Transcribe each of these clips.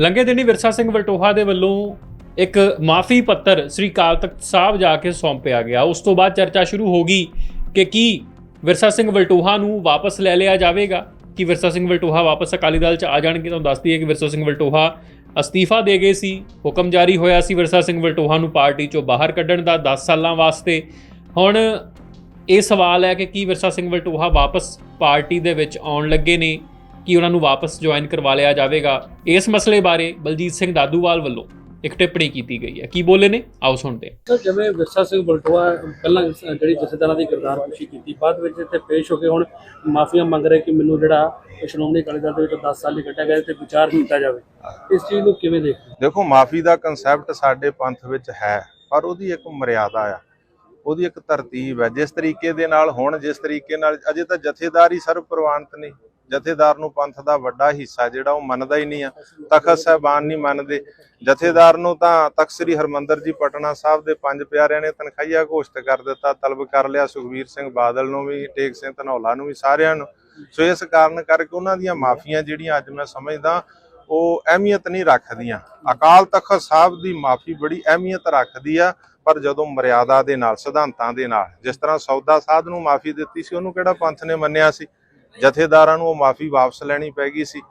ਲੰਘੇ ਦਿਨੀ ਵਿਰਸਾ ਸਿੰਘ ਵਲਟੋਹਾ ਦੇ ਵੱਲੋਂ ਇੱਕ ਮਾਫੀ ਪੱਤਰ ਸ੍ਰੀ ਅਕਾਲ ਤਖਤ ਸਾਹਿਬ ਜਾ ਕੇ ਸੌਂਪਿਆ ਗਿਆ। ਉਸ ਤੋਂ ਬਾਅਦ ਚਰਚਾ ਸ਼ੁਰੂ ਹੋ ਗਈ ਕਿ ਕੀ ਵਿਰਸਾ ਸਿੰਘ ਵਲਟੋਹਾ ਨੂੰ ਵਾਪਸ ਲੈ ਲਿਆ ਜਾਵੇਗਾ? ਕਿ ਵਿਰਸਾ ਸਿੰਘ ਵਲਟੋਹਾ ਵਾਪਸ ਅਕਾਲੀ ਦਲ ਚ ਆ ਜਾਣਗੇ ਤੁਹਾਨੂੰ ਦੱਸਦੀ ਹੈ ਕਿ ਵਿਰਸਾ ਸਿੰਘ ਵਲਟੋਹਾ ਅਸਤੀਫਾ ਦੇ ਗਏ ਸੀ, ਹੁਕਮ ਜਾਰੀ ਹੋਇਆ ਸੀ ਵਿਰਸਾ ਸਿੰਘ ਵਲਟੋਹਾ ਨੂੰ ਪਾਰਟੀ ਚੋਂ ਬਾਹਰ ਕੱਢਣ ਦਾ 10 ਸਾਲਾਂ ਵਾਸਤੇ। ਹੁਣ ਇਹ ਸਵਾਲ ਹੈ ਕਿ ਕੀ ਵਿਰਸਾ ਸਿੰਘ ਵਲਟੋਹਾ ਵਾਪਸ ਪਾਰਟੀ ਦੇ ਵਿੱਚ ਆਉਣ ਲੱਗੇ ਨੇ? ਕਿ ਉਹਨਾਂ ਨੂੰ ਵਾਪਸ ਜੁਆਇਨ ਕਰਵਾ ਲਿਆ ਜਾਵੇਗਾ ਇਸ ਮਸਲੇ ਬਾਰੇ ਬਲਜੀਤ ਸਿੰਘ ਦਾਦੂਵਾਲ ਵੱਲੋਂ ਇੱਕ ਟਿੱਪਣੀ ਕੀਤੀ ਗਈ ਹੈ। ਕੀ ਬੋਲੇ ਨੇ? ਆਓ ਸੁਣਦੇ ਹਾਂ। ਜਿਵੇਂ ਵਿਰਸਾ ਸਿੰਘ ਬਲਟੋਆ ਪਹਿਲਾਂ ਜਿਹੜੀ ਜਥੇਦਾਰਾਂ ਦੀ ਕਿਰਦਾਰਕਸ਼ੀ ਕੀਤੀ ਬਾਅਦ ਵਿੱਚ ਇੱਥੇ ਪੇਸ਼ ਹੋ ਕੇ ਹੁਣ ਮਾਫੀਆਂ ਮੰਗ ਰਹੇ ਕਿ ਮੈਨੂੰ ਜਿਹੜਾ ਸ਼੍ਰੋਮਣੀ ਅਕਾਲੀ ਦਲ ਦੇ ਵਿੱਚ 10 ਸਾਲ ਕੱਢਿਆ ਗਿਆ ਤੇ ਵਿਚਾਰ ਕੀਤਾ ਜਾਵੇ। ਇਸ ਚੀਜ਼ ਨੂੰ ਕਿਵੇਂ ਦੇਖਦੇ? ਦੇਖੋ ਮਾਫੀ ਦਾ ਕਨਸੈਪਟ ਸਾਡੇ ਪੰਥ ਵਿੱਚ ਹੈ ਪਰ ਉਹਦੀ ਇੱਕ ਮਰਿਆਦਾ ਆ। ਉਹਦੀ ਇੱਕ ਤਰਤੀਬ ਹੈ। ਜਿਸ ਤਰੀਕੇ ਦੇ ਨਾਲ ਹੁਣ ਜਿਸ ਤਰੀਕੇ ਨਾਲ ਅਜੇ ਤਾਂ ਜਥੇਦਾਰ ਹੀ ਸਰਵ ਪ੍ਰਵਾਨਿਤ ਨਹੀਂ ਜਥੇਦਾਰ ਨੂੰ ਪੰਥ ਦਾ ਵੱਡਾ ਹਿੱਸਾ ਜਿਹੜਾ ਉਹ ਮੰਨਦਾ ਹੀ ਨਹੀਂ ਆ। ਤਖਤ ਸਾਹਿਬਾਨ ਨਹੀਂ ਮੰਨਦੇ। ਜਥੇਦਾਰ ਨੂੰ ਤਾਂ ਤਖਤ ਸ੍ਰੀ ਹਰਮੰਦਰ ਜੀ ਪਟਨਾ ਸਾਹਿਬ ਦੇ ਪੰਜ ਪਿਆਰਿਆਂ ਨੇ ਤਨਖਾਹੀਆ ਘੋਸ਼ਿਤ ਕਰ ਦਿੱਤਾ, ਤਲਬ ਕਰ ਲਿਆ ਸੁਖਬੀਰ ਸਿੰਘ ਬਾਦਲ ਨੂੰ ਵੀ, ਟੇਕ ਸਿੰਘ ਧਨੌਲਾ ਨੂੰ ਵੀ, ਸਾਰਿਆਂ ਨੂੰ। ਸੋ ਇਸ ਕਾਰਨ ਕਰਕੇ ਉਹਨਾਂ ਦੀਆਂ ਮਾਫੀਆਂ ਜਿਹੜੀਆਂ ਅੱਜ ਮੈਂ ਸਮਝਦਾ, ਉਹ ਅਹਿਮੀਅਤ ਨਹੀਂ ਰੱਖਦੀਆਂ। ਅਕਾਲ ਤਖਤ ਸਾਹਿਬ ਦੀ ਮਾਫੀ ਬੜੀ ਅਹਿਮੀਅਤ ਰੱਖਦੀ ਆ, ਪਰ ਜਦੋਂ ਮਰਿਆਦਾ ਦੇ ਨਾਲ, ਸਿਧਾਂਤਾਂ ਦੇ ਨਾਲ, ਜਿਸ ਤਰ੍ਹਾਂ ਸੌਦਾ ਸਾਧ ਨੂੰ ਮਾਫੀ ਦਿੱਤੀ ਸੀ, ਉਹਨੂੰ ਕਿਹੜਾ ਪੰਥ ਨੇ ਮੰਨਿਆ ਸੀ? ਜਥੇਦਾਰਾਂ ਨੂੰ ਉਹ ਮਾਫੀ ਵਾਪਸ ਲੈਣੀ ਪੈ ਗਈ ਸੀ।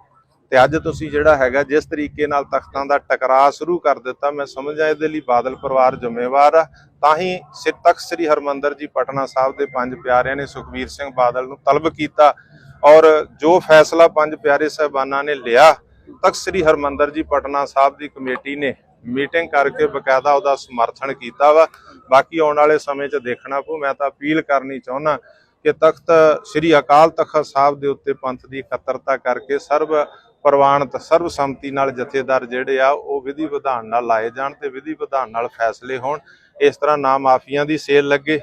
ਤੇ ਅੱਜ ਤੁਸੀਂ ਜਿਹੜਾ ਹੈਗਾ, ਜਿਸ ਤਰੀਕੇ ਨਾਲ ਤਖਤਾਂ ਦਾ ਟਕਰਾਅ ਸ਼ੁਰੂ ਕਰ ਦਿੱਤਾ, ਮੈਂ ਸਮਝਦਾ ਇਹਦੇ ਲਈ ਬਾਦਲ ਪਰਿਵਾਰ ਜ਼ਿੰਮੇਵਾਰ ਆ। ਤਾਂ ਹੀ ਸਿਰ ਤਖਤ ਸ੍ਰੀ ਹਰਮੰਦਰ ਜੀ ਪਟਨਾ ਸਾਹਿਬ ਦੇ ਪੰਜ ਪਿਆਰਿਆਂ ਨੇ ਸੁਖਬੀਰ ਸਿੰਘ ਬਾਦਲ ਨੂੰ ਤਲਬ ਕੀਤਾ ਔਰ ਜੋ ਫੈਸਲਾ ਪੰਜ ਪਿਆਰੇ ਸਾਹਿਬਾਨਾਂ ਨੇ ਲਿਆ, ਤਖਤ ਸ੍ਰੀ ਹਰਮੰਦਰ ਜੀ ਪਟਨਾ ਸਾਹਿਬ ਦੀ ਕਮੇਟੀ ਨੇ ਮੀਟਿੰਗ ਕਰਕੇ ਬਕਾਇਦਾ ਉਹਦਾ ਸਮਰਥਨ ਕੀਤਾ ਵਾ। ਬਾਕੀ ਆਉਣ ਵਾਲੇ ਸਮੇਂ 'ਚ ਦੇਖਣਾ ਪਊ, ਮੈਂ ਤਾਂ ਅਪੀਲ ਕਰਨੀ ਚਾਹੁੰਦਾ ਕਿ ਤਖਤ ਸ੍ਰੀ ਅਕਾਲ ਤਖਤ ਸਾਹਿਬ ਦੇ ਉੱਤੇ ਪੰਥ ਦੀ ਇਕੱਤਰਤਾ ਕਰਕੇ ਸਰਬ ਪ੍ਰਵਾਨਤ ਸਰਬ ਸੰਮਤੀ ਨਾਲ ਜਥੇਦਾਰ ਜਿਹੜੇ ਆ, ਉਹ ਵਿਧੀ ਵਿਧਾਨ ਨਾਲ ਲਾਏ ਜਾਣ ਤੇ ਵਿਧੀ ਵਿਧਾਨ ਨਾਲ ਫੈਸਲੇ ਹੋਣ। ਇਸ ਤਰ੍ਹਾਂ ਨਾ ਮਾਫੀਆਂ ਦੀ ਸੇਲ ਲੱਗੇ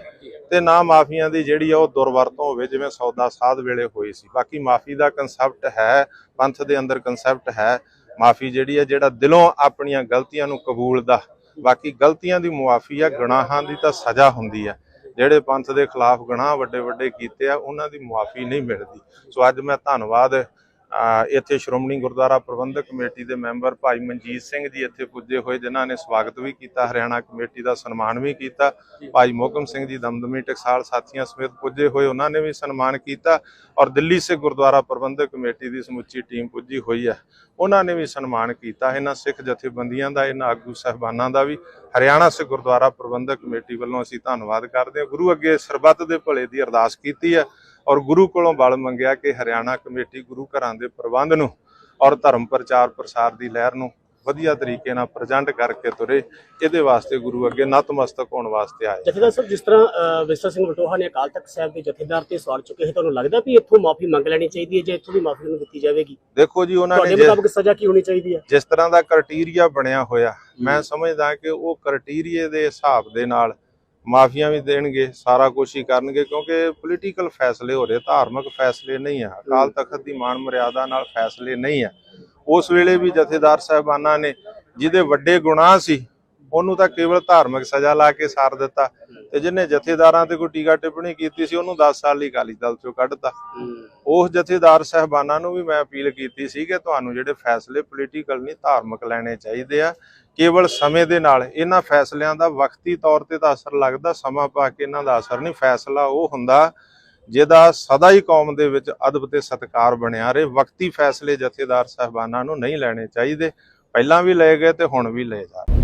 ਤੇ ਨਾ ਮਾਫੀਆਂ ਦੀ ਜਿਹੜੀ ਆ, ਉਹ ਦੁਰਵਰਤੋਂ ਹੋਵੇ, ਜਿਵੇਂ ਸੌਦਾ ਸਾਧ ਵੇਲੇ ਹੋਈ ਸੀ। ਬਾਕੀ ਮਾਫੀ ਦਾ ਕਨਸੈਪਟ ਹੈ, ਪੰਥ ਦੇ ਅੰਦਰ ਕਨਸੈਪਟ ਹੈ, ਮਾਫੀ ਜਿਹੜੀ ਹੈ ਜਿਹੜਾ ਦਿਲੋਂ ਆਪਣੀਆਂ ਗਲਤੀਆਂ ਨੂੰ ਕਬੂਲਦਾ। ਬਾਕੀ ਗਲਤੀਆਂ ਦੀ ਮੁਆਫੀ ਆ, ਗੁਨਾਹਾਂ ਦੀ ਤਾਂ ਸਜ਼ਾ ਹੁੰਦੀ ਆ। ਜਿਹੜੇ ਪੰਥ ਦੇ ਖਿਲਾਫ ਗੁਨਾਹ ਵੱਡੇ ਵੱਡੇ ਕੀਤੇ ਆ, ਉਹਨਾਂ ਦੀ ਮੁਆਫੀ ਨਹੀਂ ਮਿਲਦੀ। ਸੋ ਅੱਜ ਮੈਂ ਧੰਨਵਾਦ ਇੱਥੇ ਸ਼੍ਰੋਮਣੀ ਗੁਰਦੁਆਰਾ ਪ੍ਰਬੰਧਕ ਕਮੇਟੀ ਦੇ ਮੈਂਬਰ ਭਾਈ ਮਨਜੀਤ ਸਿੰਘ ਜੀ ਇੱਥੇ ਪੁੱਜੇ ਹੋਏ, ਜਿਨ੍ਹਾਂ ਨੇ ਸਵਾਗਤ ਵੀ ਕੀਤਾ, ਹਰਿਆਣਾ ਕਮੇਟੀ ਦਾ ਸਨਮਾਨ ਵੀ ਕੀਤਾ, ਭਾਈ ਮੋਹਕਮ ਸਿੰਘ ਜੀ ਦਮਦਮੀ ਟਕਸਾਲ ਸਾਥੀਆਂ ਸਮੇਤ ਪੁੱਜੇ ਹੋਏ, ਉਹਨਾਂ ਨੇ ਵੀ ਸਨਮਾਨ ਕੀਤਾ ਔਰ ਦਿੱਲੀ ਸੇ ਗੁਰਦੁਆਰਾ ਪ੍ਰਬੰਧਕ ਕਮੇਟੀ ਦੀ ਸਮੁੱਚੀ ਟੀਮ ਪੁੱਜੀ ਹੋਈ ਹੈ। ਉਹਨਾਂ ਨੇ ਵੀ ਸਨਮਾਨ ਕੀਤਾ, ਇਹਨਾਂ ਸਿੱਖ ਜਥੇਬੰਦੀਆਂ ਦਾ, ਇਹਨਾਂ ਆਗੂ ਸਹਿਬਾਨਾਂ ਦਾ ਵੀ, ਹਰਿਆਣਾ ਸੇ ਗੁਰਦੁਆਰਾ ਪ੍ਰਬੰਧਕ ਕਮੇਟੀ ਵੱਲੋਂ ਅਸੀਂ ਧੰਨਵਾਦ ਕਰਦੇ ਹਾਂ। ਗੁਰੂ ਅੱਗੇ ਸਰਬੱਤ ਦੇ ਭਲੇ ਦੀ ਅਰਦਾਸ ਕੀਤੀ ਹੈ। ਔਰ ਗੁਰੂ ਕੋਲੋਂ ਬਲ ਮੰਗਿਆ ਕਿ ਹਰਿਆਣਾ ਕਮੇਟੀ ਗੁਰੂ ਘਰਾਂ ਦੇ ਪ੍ਰਬੰਧ ਨੂੰ ਔਰ ਧਰਮ ਪ੍ਰਚਾਰ ਪ੍ਰਸਾਰ ਦੀ ਲਹਿਰ ਨੂੰ ਵਧੀਆ ਤਰੀਕੇ ਨਾਲ ਪ੍ਰੈਜ਼ੈਂਟ ਕਰਕੇ ਤੁਰੇ ਇਹਦੇ ਵਾਸਤੇ ਗੁਰੂ ਅੱਗੇ ਨਤਮਸਤਕ ਹੋਣ ਵਾਸਤੇ ਆਏ ਜਥੇਦਾਰ ਸਾਹਿਬ ਜਿਸ ਤਰ੍ਹਾਂ ਵਿਰਸਾ ਸਿੰਘ ਬਲਟੋਹਾ ਨੇ ਅਕਾਲ ਤਖਤ ਸਾਹਿਬ ਦੇ ਜਥੇਦਾਰ ਤੇ ਸਵਾਲ ਚੁੱਕੇ ਹੈ ਤੁਹਾਨੂੰ ਲੱਗਦਾ ਵੀ ਇੱਥੋਂ ਮਾਫੀ ਮੰਗ ਲੈਣੀ ਚਾਹੀਦੀ ਹੈ ਜੇ ਇੱਥੋਂ ਦੀ ਮਾਫੀ ਨੂੰ ਦਿੱਤੀ ਜਾਵੇਗੀ? ਦੇਖੋ ਜੀ ਉਹਨਾਂ ਤੁਹਾਡੇ ਨੇ ਜਿਸ- ਮੁਤਾਬਕ ਸਜ਼ਾ ਕੀ ਹੋਣੀ ਚਾਹੀਦੀ ਹੈ? ਜਿਸ ਤਰ੍ਹਾਂ ਦਾ ਕ੍ਰਾਈਟੇਰੀਆ ਬਣਿਆ ਹੋਇਆ ਮੈਂ ਸਮਝਦਾ ਕਿ ਉਹ ਕ੍ਰਾਈਟੇਰੀਏ ਦੇ ਹਿਸਾਬ ਦੇ ਨਾਲ ਮਾਫੀਆਂ ਵੀ ਦੇਣਗੇ ਸਾਰਾ ਕੁਝ ਹੀ ਕਰਨਗੇ ਕਿਉਂਕਿ ਪੋਲੀਟੀਕਲ ਫੈਸਲੇ ਹੋ ਰਹੇ ਧਾਰਮਿਕ ਫੈਸਲੇ ਨਹੀਂ ਆ। ਅਕਾਲ ਤਖਤ ਦੀ ਮਾਨ ਮਰਿਆਦਾ ਨਾਲ ਫੈਸਲੇ ਨਹੀਂ ਆ। ਉਸ ਵੇਲੇ ਵੀ ਜਥੇਦਾਰ ਸਾਹਿਬਾਨਾਂ ਨੇ ਜਿਹਦੇ ਵੱਡੇ ਗੁਨਾਹ ਸੀ ਉਹਨੂੰ ਤਾਂ ਕੇਵਲ ਧਾਰਮਿਕ ਸਜ਼ਾ ਲਾ ਕੇ ਸਾਰ ਦਿੱਤਾ। ਤੇ ਜਿਹਨੇ ਜਥੇਦਾਰਾਂ ਤੇ ਕੋਈ ਟੀਕਾ ਟਿੱਪਣੀ ਕੀਤੀ ਸੀ ਉਹਨੂੰ 10 ਸਾਲ ਲਈ ਅਕਾਲੀ ਦਲ ਚੋਂ ਕੱਢਤਾ। ਉਸ ਜਥੇਦਾਰ ਸਹਿਬਾਨਾਂ ਨੂੰ ਵੀ ਮੈਂ ਅਪੀਲ ਕੀਤੀ ਸੀ ਕਿ ਤੁਹਾਨੂੰ ਜਿਹੜੇ ਫੈਸਲੇ ਪੋਲੀਟੀਕਲ ਨਹੀਂ ਧਾਰਮਿਕ ਲੈਣੇ ਚਾਹੀਦੇ ਆ। ਕੇਵਲ ਸਮੇਂ ਦੇ ਨਾਲ ਇਹਨਾਂ ਫੈਸਲਿਆਂ ਦਾ ਵਕਤੀ ਤੌਰ ਤੇ ਤਾਂ ਅਸਰ ਲੱਗਦਾ ਸਮਾਂ ਪਾ ਕੇ ਇਹਨਾਂ ਦਾ ਅਸਰ ਨਹੀਂ। ਫੈਸਲਾ ਉਹ ਹੁੰਦਾ ਜਿਹਦਾ ਸਦਾ ਹੀ ਕੌਮ ਦੇ ਵਿੱਚ ਅਦਬ ਤੇ ਸਤਕਾਰ ਬਣਿਆ ਰਹੇ। ਵਕਤੀ ਫੈਸਲੇ ਜਥੇਦਾਰ ਸਹਿਬਾਨਾਂ ਨੂੰ ਨਹੀਂ ਲੈਣੇ ਚਾਹੀਦੇ। ਪਹਿਲਾਂ ਵੀ ਲਏ ਗਏ ਤੇ ਹੁਣ ਵੀ ਲਏ ਜਾ ਰਹੇ।